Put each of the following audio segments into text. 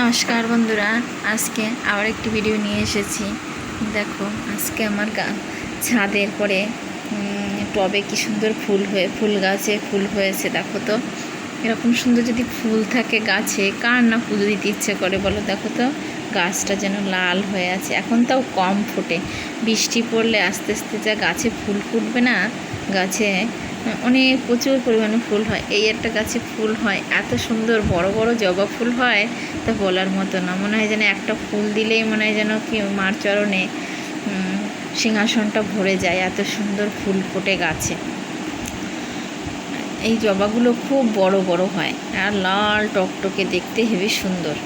নমস্কার বন্ধুরা, আজকে আবার একটি ভিডিও নিয়ে এসেছি। দেখো, আজকে আমার গা, ছাদের পরে টবে কি সুন্দর ফুল হয়ে, ফুল গাছে ফুল হয়েছে, দেখো তো। এরকম সুন্দর যদি ফুল থাকে গাছে, কার না পুজো দিতে ইচ্ছে করে বলো? দেখো তো, গাছটা যেন লাল হয়ে আছে। এখন তাও কম ফোটে। বৃষ্টি পড়লে আস্তে আস্তে যা গাছে ফুল ফুটবে না গাছে, অনেক প্রচুর পরিমাণে ফুল হয়। এই একটা গাছে ফুল হয়, এত সুন্দর বড় বড় জবা ফুল হয়, তা বলার মতো না। মনে হয় যেন একটা ফুল দিলেই মনে হয় যেন কি মার চরণে সিংহাসনটা ভরে যায়, এত সুন্দর ফুল ফোটে গাছে। এই জবাগুলো খুব বড় বড় হয়, আর লাল টকটকে দেখতে হেবি সুন্দর।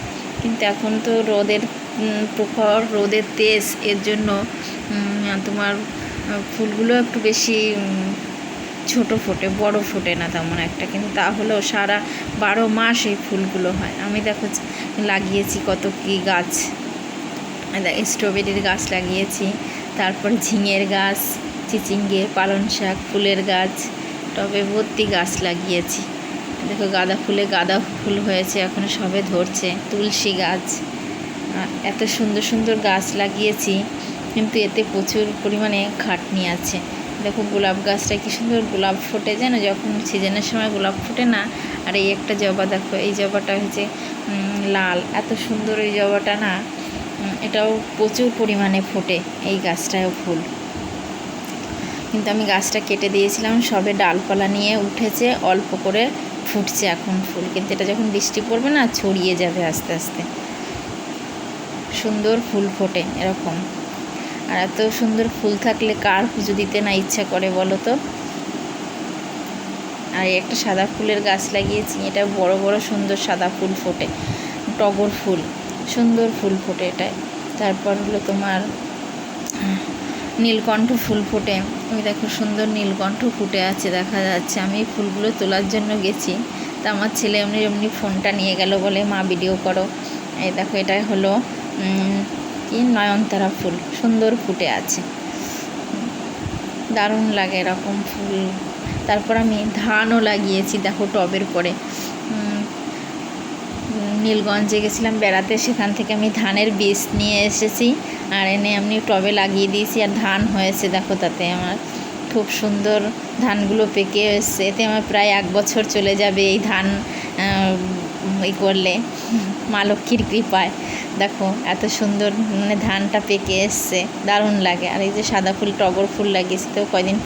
কিন্তু এখন তো রোদের প্রখর রোদের তেজ, এর জন্য তোমার ফুলগুলো একটু বেশি ছোট ফোটে, বড় ফোটে না তেমন একটা, কিন্তু তাহলেও সারা বারো মাস এই ফুলগুলো হয়। আমি দেখো লাগিয়েছি কত কি গাছ। স্ট্রবেরির গাছ লাগিয়েছি, তারপর ঝিঙের গাছ চিচিঙ্গে পালং শাক, ফুলের গাছ, টবে ভর্তি গাছ লাগিয়েছি। দেখো গাঁদা ফুলে গাঁদা ফুল হয়েছে, এখন সবে ধরছে, তুলসী গাছ। এত সুন্দর সুন্দর গাছ লাগিয়েছি। কিন্তু এতে প্রচুর পরিমাণে খাটনি আছে। দেখো গোলাপ গাছটা কি সুন্দর গোলাপ ফোটে জানো? যখন সিজনের সময় গোলাপ ফোটে না, আর এই একটা জবা দেখো, এই জবাটা হচ্ছে লাল। এত সুন্দর এই জবাটা না এটাও প্রচুর পরিমাণে ফোটে এই গাছটাও ফুল। কিন্তু আমি গাছটা কেটে দিয়েছিলাম, সবে ডালপালা নিয়ে উঠেছে, অল্প করে ফুটছে এখন ফুল। কিন্তু এটা যখন বৃষ্টি পড়বে না, ছড়িয়ে যাবে আস্তে আস্তে। সুন্দর ফুল ফোটে এরকম। আর এত সুন্দর ফুল থাকলে কার পুজো দিতে না ইচ্ছা করে বলো তো? আর একটা সাদা ফুলের গাছ লাগিয়েছি, এটা বড় বড় সুন্দর সাদা ফুল ফোটে, টগর ফুল, সুন্দর ফুল ফোটে এটায়। তারপর হলো তোমার, নীলকণ্ঠ ফুল ফোটে। ওই দেখো সুন্দর নীলকণ্ঠ ফুটে আছে, দেখা যাচ্ছে। আমি ফুলগুলো তোলার জন্য গেছি, তা আমার ছেলে এমনি এমনি ফোনটা নিয়ে গেল বলে, মা ভিডিও করো। এই দেখো, এটা হলো কি নয়নতারা ফুল, সুন্দর ফুটে আছে। দারুণ লাগে এরকম ফুল। তারপর আমি ধানও লাগিয়েছি, দেখো টবের পরে। নীলগঞ্জে গেছিলাম বেড়াতে, সেখান থেকে আমি ধানের বীজ নিয়ে এসেছি। আর এনে আমি টবে লাগিয়ে দিয়েছি, আর ধান হয়েছে, দেখো তাতে আমার। খুব সুন্দর ধানগুলো পেকে এসছে। এতে আমার প্রায় এক বছর চলে যাবে এই ধান ই করলে। মা লক্ষ্মীর কৃপায়। দেখো, এত সুন্দর মানে ধানটা পেকে এসছে, দারুণ লাগে। আর এই যে সাদা ফুল, টগর ফুল লাগিয়েছি, তো কয়দিন